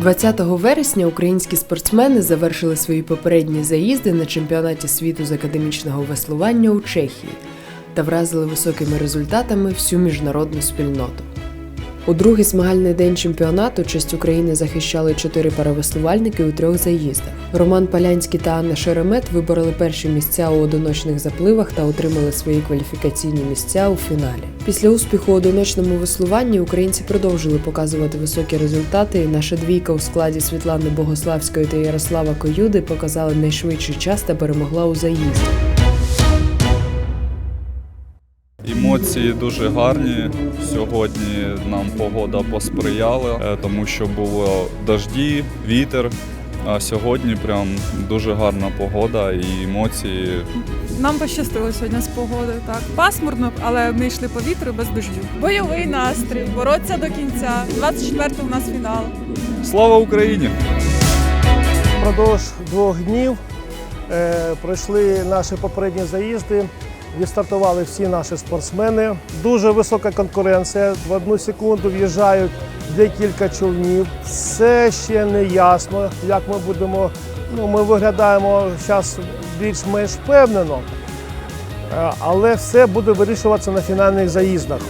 20 вересня українські спортсмени завершили свої попередні заїзди на чемпіонаті світу з академічного веслування у Чехії та вразили високими результатами всю міжнародну спільноту. У другий змагальний день чемпіонату честь України захищали чотири паравеслувальники у трьох заїздах. Роман Палянський та Анна Шеремет вибороли перші місця у одиночних запливах та отримали свої кваліфікаційні місця у фіналі. Після успіху у одиночному веслуванні українці продовжили показувати високі результати. і Наша двійка у складі Світлани Богославської та Ярослава Коюди показали найшвидший час та перемогла у заїзді. Емоції дуже гарні. Сьогодні нам погода посприяла, е, тому що було дожді, вітер. А сьогодні прям дуже гарна погода і емоції. Нам пощастило сьогодні з погодою. Так пасмурно, але ми йшли по вітру без дождю. Бойовий настрій, боротися до кінця. 24-го у нас фінал. Слава Україні! Продовж двох днів е, пройшли наші попередні заїзди. Відстартували всі наші спортсмени. Дуже висока конкуренція. В одну секунду в'їжджають декілька човнів. Все ще не ясно, як ми будемо. Ну, ми виглядаємо зараз більш-менш впевнено, Е, але все буде вирішуватися на фінальних заїздах.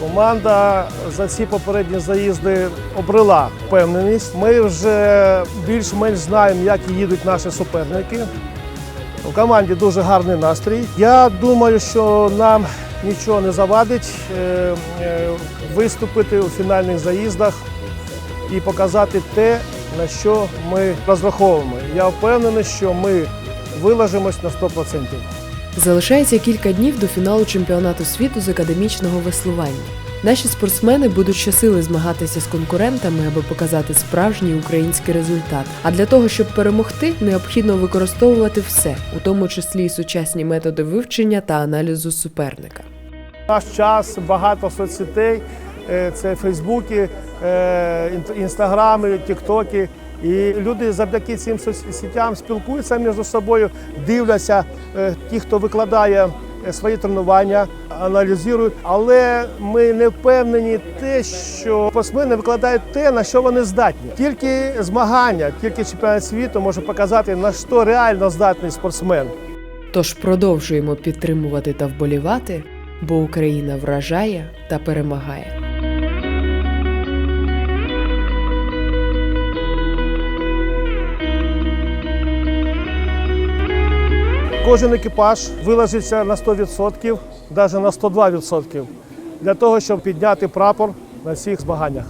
Команда за ці попередні заїзди обрела впевненість. Ми вже більш-менш знаємо, як їдуть наші суперники. У команді дуже гарний настрій. Я думаю, що нам нічого не завадить е, е, виступити у фінальних заїздах і показати те, на що ми розраховуємо. Я впевнений, що ми вилажимось на 100%. Залишається кілька днів до фіналу чемпіонату світу з академічного веслування. Наші спортсмени будуть щосили змагатися з конкурентами, аби показати справжній український результат. А для того, щоб перемогти, необхідно використовувати все, у тому числі сучасні методи вивчення та аналізу суперника. Наш час багато соцсетей, е, це Фейсбуки, е, інстаграми, тіктоки. І люди завдяки цим соцсетям спілкуються між собою, дивляться е, ті, хто викладає свої тренування, аналізують. Але ми не впевнені те, що спортсмени викладають те, на що вони здатні. Тільки змагання, тільки чемпіонат світу може показати, на що реально здатний спортсмен. Тож продовжуємо підтримувати та вболівати, бо Україна вражає та перемагає. Кожен екіпаж вилажиться на 100%, навіть на 102%, для того, щоб підняти прапор на всіх змаганнях.